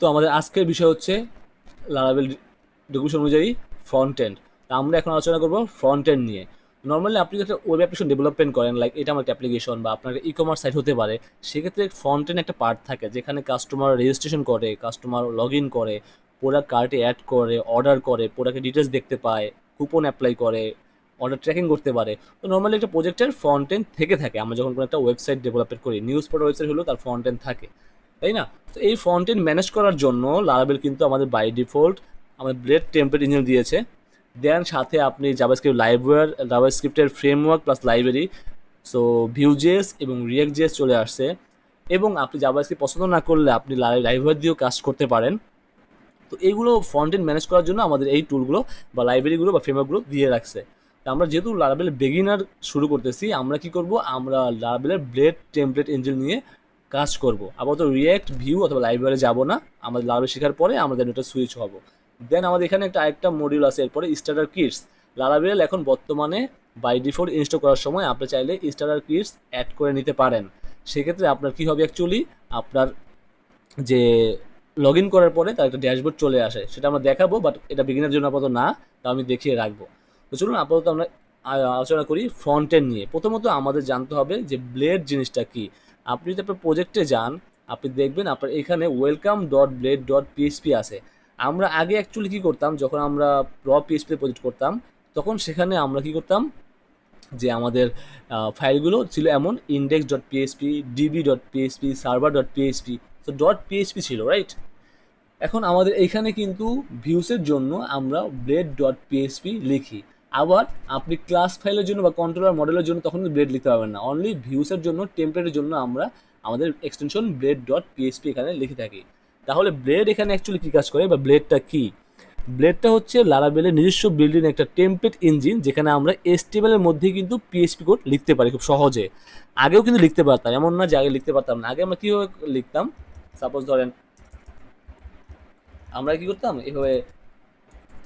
তো আমাদের আজকের বিষয় হচ্ছে লারাবেল ডকুমেন্টেশন অনুযায়ী ফ্রন্ট এন্ড তা আমরা এখন আলোচনা করব ফ্রন্ট এন্ড নিয়ে। নর্মালি আপনি একটা ওয়েব অ্যাপ্লিকেশন ডেভেলপমেন্ট করেন লাইক এটা আমার একটা অ্যাপ্লিকেশন বা আপনার ই কমার্স সাইট হতে পারে, সেক্ষেত্রে ফ্রন্ট এন্ড একটা পার্ট থাকে যেখানে কাস্টমার রেজিস্ট্রেশন করে কাস্টমার লগ ইন করে প্রোডাক্ট কার্টে অ্যাড করে অর্ডার করে প্রোডাক্টের ডিটেলস দেখতে পায় কুপন অ্যাপ্লাই করে অর্ডার ট্র্যাকিং করতে পারে। তো নর্মালি একটা প্রজেক্টের ফ্রন্ট এন্ড থেকে থাকে। আমরা যখন কোনো একটা ওয়েবসাইট ডেভেলপমেন্ট করি নিউজ পোর্টাল ওয়েবসাইট হলেও তার ফ্রন্ট এন্ড থাকে। তাই না? তো এই ফ্রন্ট এন্ড ম্যানেজ করার জন্য লারাবেল কিন্তু আমাদের বাই ডিফল্ট আমাদের ব্লেড টেম্পলেট ইঞ্জিন দিয়েছে। দেন সাথে আপনি JavaScript library জাভাস্ক্রিপ্টের framework plus library so Vue JS এবং রিয়েক্ট জেস চলে আসছে। এবং আপনি জাভাস্ক্রিপ্ট পছন্দ না করলে আপনি লাইব্রেরি দিয়েও কাজ করতে পারেন। তো এইগুলো ফ্রন্ট এন্ড ম্যানেজ করার জন্য আমাদের এই টুলগুলো বা লাইব্রেরিগুলো বা ফ্রেমওয়ার্কগুলো দিয়ে রাখছে। তো আমরা যেহেতু লারাবেলের বেগিনার শুরু করতেছি, আমরা কি করব? আমরা লারাবেলের ব্লেড টেমপ্লেট ইঞ্জিন নিয়ে কাজ করব। আপাতত রিয়েক্ট ভিউ অথবা লাইব্রেরি যাব না। আমাদের লারাবেল শেখার পরে আমাদের এটা সুইচ হব। দেন আমাদের এখানে একটা আরেকটা মডিউল আছে, এরপরে স্টার্টার কিটস লারাবেল এখন বর্তমানে বাই ডিফল্ট ইনস্টল করার সময় আপনি চাইলে স্টার্টার কিটস অ্যাড করে নিতে পারেন। সেক্ষেত্রে আপনার কী হবে অ্যাকচুয়ালি আপনার যে লগ ইন করার পরে তার একটা ড্যাশবোর্ড চলে আসে। সেটা আমরা দেখাবো বাট এটা বিগিনার জন্য আপাতত না তা আমি দেখিয়ে রাখব। তো চলুন আপাতত আমরা আলোচনা করি ফ্রন্ট এন্ড নিয়ে। প্রথমত আমাদের জানতে হবে যে ব্লেড জিনিসটা কি। আপনি যদি আপনার প্রজেক্টে যান, আপনি দেখবেন আপনার এখানে welcome dot blade dot PHP আছে। আমরা আগে অ্যাকচুয়ালি কী করতাম, যখন আমরা র পিএইচপি প্রজেক্ট করতাম, তখন সেখানে আমরা কি করতাম, যে আমাদের ফাইলগুলো ছিল এমন index dot PHP DB dot PHP server dot PHP তো. ডট পিএইচপি ছিল রাইট এখন আমাদের এইখানে কিন্তু ভিউসের জন্য আমরা ব্লেড ডট পিএইচপি লিখি। আবার আপনি ক্লাস ফাইলের জন্য বা কন্ট্রোলার মডেলের জন্য তখন ব্লেড লিখতে পারবেন না। অনলি ভিউসের জন্য টেমপ্লেটের জন্য আমরা আমাদের এক্সটেনশন ব্লেড ডট পিএইচপি এখানে লিখে থাকি। তাহলে ব্লেড এখানে অ্যাকচুয়ালি কী কাজ করে বা ব্লেডটা কী? ব্লেডটা হচ্ছে লারাবেলের নিজস্ব বিল্ডিং একটা টেমপ্লেট ইঞ্জিন যেখানে আমরা এসটিএমএলের মধ্যে কিন্তু পিএইচপি কোড লিখতে পারি খুব সহজে। আগেও কিন্তু লিখতে পারতাম, এমন না যে আগে লিখতে পারতাম না। আগে আমরা কীভাবে লিখতাম? সাপোজ ধরেন, আমরা কি করতাম? এভাবে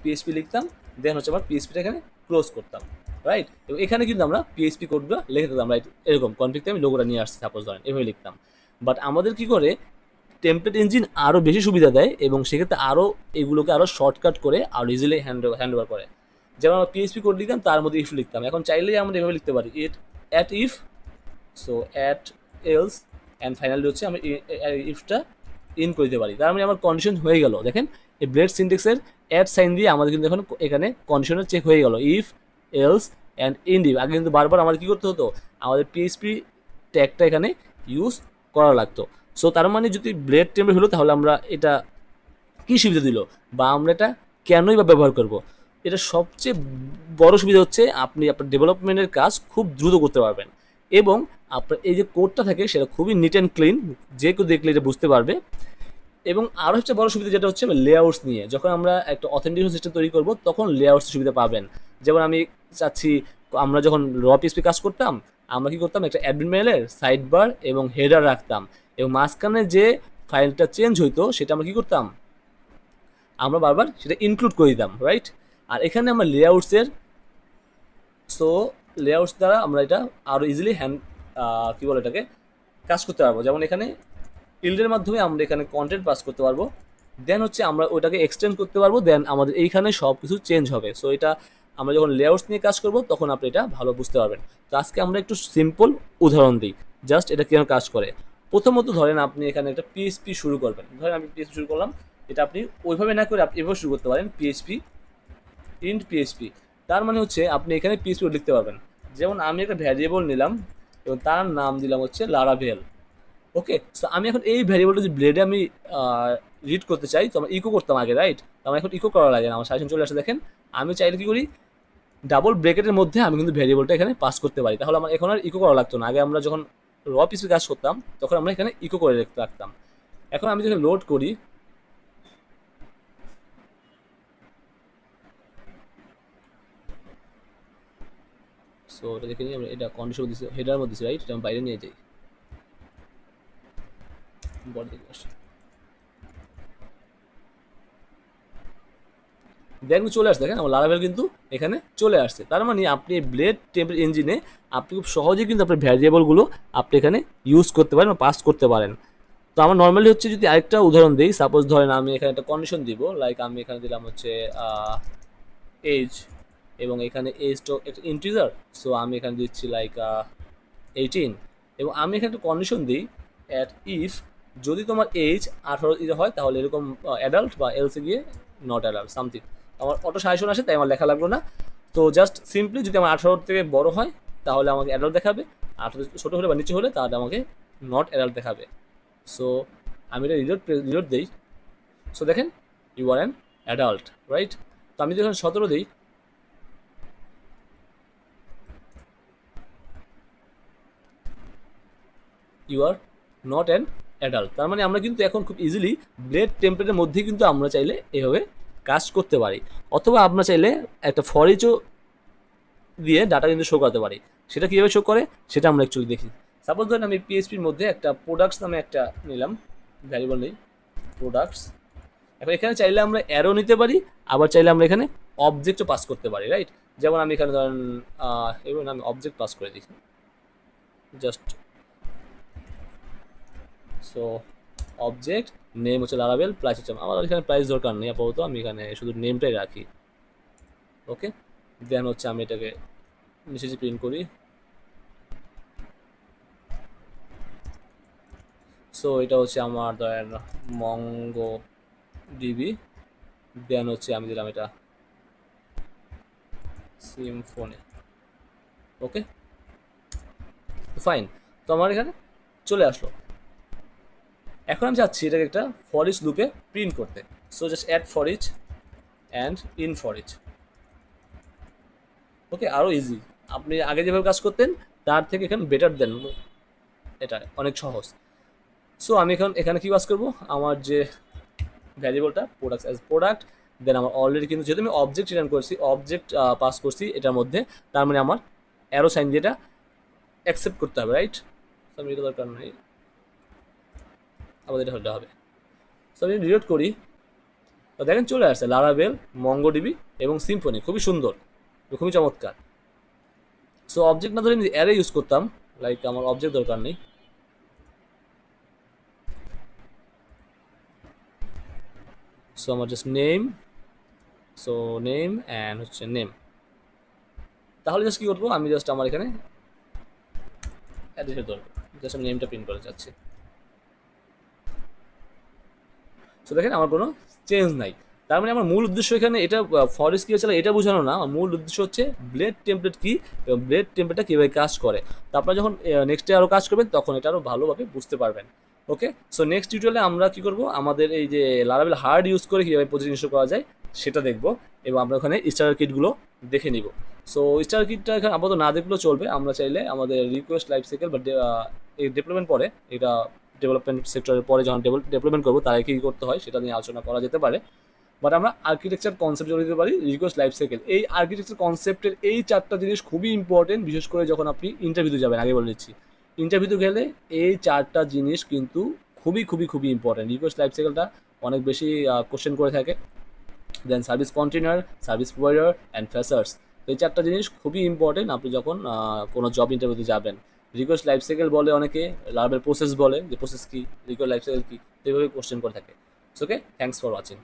পিএইচপি লিখতাম দেন হচ্ছে আমরা পিএসপিটা এখানে ক্লোজ করতাম রাইট এবং এখানে কিন্তু আমরা পিএইচপি কোডগুলো লিখে দিতাম রাইট এরকম কনফিগতে আমি লোগোটা নিয়ে আসছি সাপোজ ধরেন, এভাবে লিখতাম। বাট আমাদের কি করে টেমপ্লেট ইঞ্জিন আরও বেশি সুবিধা দেয় এবং সেক্ষেত্রে আরও এগুলোকে আরও শর্টকাট করে আরও ইজিলি হ্যান্ড হ্যান্ড ওভার করে। যেমন আমরা পিএইচপি কোড লিখতাম, তার মধ্যে ইফ লিখতাম। এখন চাইলেই আমরা এভাবে লিখতে পারি। It at if so at else and finally হচ্ছে আমি ইফটা ইন করে দিতে পারি। তার মানে আমার কন্ডিশন হয়ে গেল, দেখেন? এই ব্লেড সিনটেক্সের অ্যাড সাইন দিয়ে আমাদের কিন্তু এখন এখানে কন্ডিশনের চেক হয়ে গেল। ইফ এলস অ্যান্ড ইন্ডিভ আগে কিন্তু বারবার আমাদের কী করতে হতো? আমাদের পিএইচপি ট্যাগটা এখানে ইউজ করা লাগতো। সো তার মানে যদি ব্লেড টেম্পলেট হলো, তাহলে আমরা এটা কী সুবিধা দিল? বা আমরা এটা কেনই বা ব্যবহার করব? এটা সবচেয়ে বড় সুবিধা হচ্ছে, আপনি আপনার ডেভেলপমেন্টের কাজ খুব দ্রুত করতে পারবেন। এবং আপনার এই যে কোডটা থাকে, সেটা খুবই নিট অ্যান্ড ক্লিন যে কেউ দেখলে এটা বুঝতে পারবে। এবং আরও হচ্ছে বড় সুবিধা যেটা হচ্ছে লেআউটস নিয়ে। যখন আমরা একটা অথেন্টিকেশন সিস্টেম তৈরি করব, তখন লেআউটস সুবিধা পাবেন। যেমন আমি চাচ্ছি, আমরা যখন র পিএসপি কাজ করতাম, আমরা কি করতাম, একটা অ্যাডমিন মেলের সাইড বার এবং হেডার রাখতাম। এবং মাঝখানে যে ফাইলটা চেঞ্জ হইতো, সেটা আমরা কি করতাম? আমরা বারবার সেটা ইনক্লুড করে দিতাম রাইট আর এখানে আমরা লেআউটসের সো লেআউটস দ্বারা আমরা এটা আরও ইজিলি হ্যান্ড কী বলে এটাকে, কাজ করতে পারব। যেমন এখানে ইল্ডের মাধ্যমে আমরা এখানে কন্টেন্ট পাস করতে পারব। দেন হচ্ছে আমরা ওটাকে এক্সটেন্ড করতে পারব দেন আমাদের এইখানে সব কিছু চেঞ্জ হবে। সো এটা আমরা যখন লেআউটস নিয়ে কাজ করব, তখন আপনি এটা ভালো বুঝতে পারবেন। তো আজকে আমরা একটু সিম্পল উদাহরণ দিই। জাস্ট এটা কেন কাজ করে? প্রথমত ধরেন আপনি এখানে একটা পিএইচপি শুরু করবেন। ধরেন আমি পিএইচপি শুরু করলাম। এটা আপনি ওইভাবে না করে আপনি এভাবে শুরু করতে পারেন। পিএইচপি ইন্ট পিএইচপি তার মানে হচ্ছে আপনি এখানে পিএইচপি লিখতে পারবেন। যেমন আমি একটা ভ্যারিয়েবল নিলাম এবং তার নাম দিলাম হচ্ছে লারাভেল ওকে সো আমি এখন এই ভ্যারিয়েবলটা যদি ব্লেডে আমি রিড করতে চাই, তো আমার ইকো করতাম আগে রাইট তো আমার এখন ইকো করা লাগে না, আমার সাজেশন চলে আসে, দেখেন। আমি চাইলে কি করি? ডাবল ব্রেকেটের মধ্যে আমি কিন্তু ভ্যারিয়েবলটা এখানে পাস করতে পারি। তাহলে আমার এখন আর ইকো করা লাগতো না। আগে আমরা যখন র পিসের কাজ করতাম, তখন আমরা এখানে ইকো করে রাখতে রাখতাম। এখন আমি যখন লোড করি সো এটা দেখে নিই, আমরা এটা কন্ডিশন দিচ্ছি হেডার মধ্যে দিচ্ছি রাইট এটা আমি বাইরে নিয়ে যাই। দিকে দেখুন চলে আসছে, দেখেন আমার লারাভেল কিন্তু এখানে চলে আসছে। তার মানে আপনি ব্লেড টেম্পল ইঞ্জিনে আপনি খুব সহজেই কিন্তু আপনার ভ্যারিয়েবলগুলো আপনি এখানে ইউজ করতে পারেন বা পাস করতে পারেন। তো আমার নর্মালি হচ্ছে যদি আরেকটা উদাহরণ দিই সাপোজ ধরেন আমি এখানে একটা কন্ডিশন দিব লাইক আমি এখানে দিলাম হচ্ছে এজ এবং এখানে এজ তো একটা ইন্টিজার সো আমি এখানে দিচ্ছি লাইক এইটিন এবং আমি এখানে একটা কন্ডিশন দিই অ্যাট ইফ যদি তোমার এজ আঠারো হয়, তাহলে এরকম অ্যাডাল্ট বা এলসে গিয়ে নট অ্যাডাল্ট সামথিং আমার অটো সাজেশন আসে, তাই আমার লেখা লাগল না। তো জাস্ট সিম্পলি যদি আমার আঠারো থেকে বড় হয়, তাহলে আমাকে অ্যাডাল্ট দেখাবে। আঠারো ছোটো হলে বা নিচে হলে, তাহলে আমাকে নট অ্যাডাল্ট দেখাবে। সো আমি এটা রিলোড রিলোড দিই। সো দেখেন you are an adult right তো আমি যখন সতেরো দিই you are not an adult তার মানে আমরা কিন্তু এখন খুব ইজিলি ব্লেড টেম্পলেটের মধ্যেই কিন্তু আমরা চাইলে এভাবে কাজ করতে পারি। অথবা আমরা চাইলে একটা ফরেজও দিয়ে ডাটা কিন্তু শো করাতে পারি। সেটা কীভাবে শো করে? সেটা আমরা অ্যাকচুয়ালি দেখি। সাপোজ ধরেন আমি পিএইচপির মধ্যে একটা প্রোডাক্টস নামে একটা নিলাম। ভ্যারিয়েবল নেই। প্রোডাক্টস এখন এখানে চাইলে আমরা অ্যারো নিতে পারি, আবার চাইলে আমরা এখানে অবজেক্টও পাস করতে পারি রাইট যেমন আমি এখানে ধরেন এবং আমি অবজেক্ট পাস করে দিই। জাস্ট সো অবজেক্ট নেম হচ্ছে লারাবেল প্রাইস হচ্ছে আমার। এখানে প্রাইস দরকার নেই আপাতত, আমি এখানে শুধু নেমটাই রাখি। ওকে দেন হচ্ছে আমি এটাকে যে প্রিন্ট করি। সো এটা হচ্ছে আমার ধরেন মঙ্গো ডিবি দেন হচ্ছে আমি দিলাম এটা সিম ফোনে ওকে ফাইন তো আমার এখানে চলে আসলো। এখন আমি চাচ্ছি এটাকে একটা ফরিচ লুপে প্রিন্ট করতে। So just add foreach and in foreach okay আরও ইজি আপনি আগে যেভাবে কাজ করতেন, তার থেকে এখানে বেটার দেন। এটা অনেক সহজ। সো আমি এখন এখানে কি কাজ করব? আমার যে ভ্যারিয়েবলটা প্রোডাক্ট অ্যাজ প্রোডাক্ট দেন আমার অলরেডি কিন্তু যেহেতু আমি অবজেক্ট রিটার্ন করছি অবজেক্ট পাস করছি এটার মধ্যে, তার মানে আমার অ্যারো সাইন দিয়ে এটা অ্যাকসেপ্ট করতে হবে রাইট আমি এটা দরকার নেই। আমাদের এটা হলে হবে। সো আমি রিলোড করি। তো দেখেন চলে আসছে লারাবেল মঙ্গোডিবি এবং সিম্ফনি খুবই সুন্দর খুবই চমৎকার। সো অবজেক্ট না ধরে আমি অ্যারে ইউজ করতাম লাইক আমার অবজেক্ট দরকার নেই। সো আমার just name so name and হচ্ছে নেম তাহলে জাস্ট কী করব? আমি জাস্ট আমার এখানে অ্যাড্রেসের দরকার। জাস্ট আমি নেমটা প্রিন্ট করে যাচ্ছি সো দেখেন আমার কোনো চেঞ্জ নাই। তার মানে আমার মূল উদ্দেশ্য এখানে এটা ফরেস্ট কী হচ্ছে এটা বোঝানো না। মূল উদ্দেশ্য হচ্ছে ব্লেড টেমপ্লেট কী, এবং ব্লেড টেমপ্লেটটা কীভাবে কাজ করে। তারপরে যখন নেক্সট ডে আরও কাজ করবেন, তখন এটা আরও ভালোভাবে বুঝতে পারবেন। ওকে সো নেক্সট টিউটোরিয়ালে আমরা কী করব? আমাদের এই যে লারাবেল হার্ড ইউজ করে কীভাবে প্রতিনিধিত্ব করা যায়, সেটা দেখব। এবং আমরা ওখানে স্টার কিটগুলো দেখে নিব। সো স্টার কিটটা এখানে আপাতত না দেখলেও চলবে। আমরা চাইলে আমাদের রিকোয়েস্ট লাইফ সাইকেল বা ডেভেলপমেন্ট পরে এটা ডেভেলপমেন্ট সেক্টরের পরে যখন ডেভেলপমেন্ট করব, তারা কী করতে হয় সেটা নিয়ে আলোচনা করা যেতে পারে। বাট আমরা আর্কিটেকচার কনসেপ্ট জড়িয়ে দিতে পারি রিকোয়েস্ট লাইফ সাইকেল এই আর্কিটেকচার কনসেপ্টের এই চারটা জিনিস খুবই ইম্পর্টেন্ট বিশেষ করে যখন আপনি ইন্টারভিউতে যাবেন, আগে বলে দিচ্ছি। ইন্টারভিউতে গেলে এই চারটা জিনিস কিন্তু খুবই খুবই খুবই ইম্পর্টেন্ট রিকোয়েস্ট লাইফ সাইকেলটা অনেক বেশি কোশ্চেন করে থাকে। Then service container service provider and ফ্রেসার্স তো এই চারটা জিনিস খুবই ইম্পর্টেন্ট আপনি যখন কোনো জব ইন্টারভিউতে যাবেন। রিকোয়েস্ট লাইফ সাইকেল বলে অনেকে লার্ভের প্রসেস বলে যে প্রসেস কী রিকোয়েস্ট লাইফ সাইকেল কী এইভাবে কোশ্চেন করে থাকে। Okay thanks for watching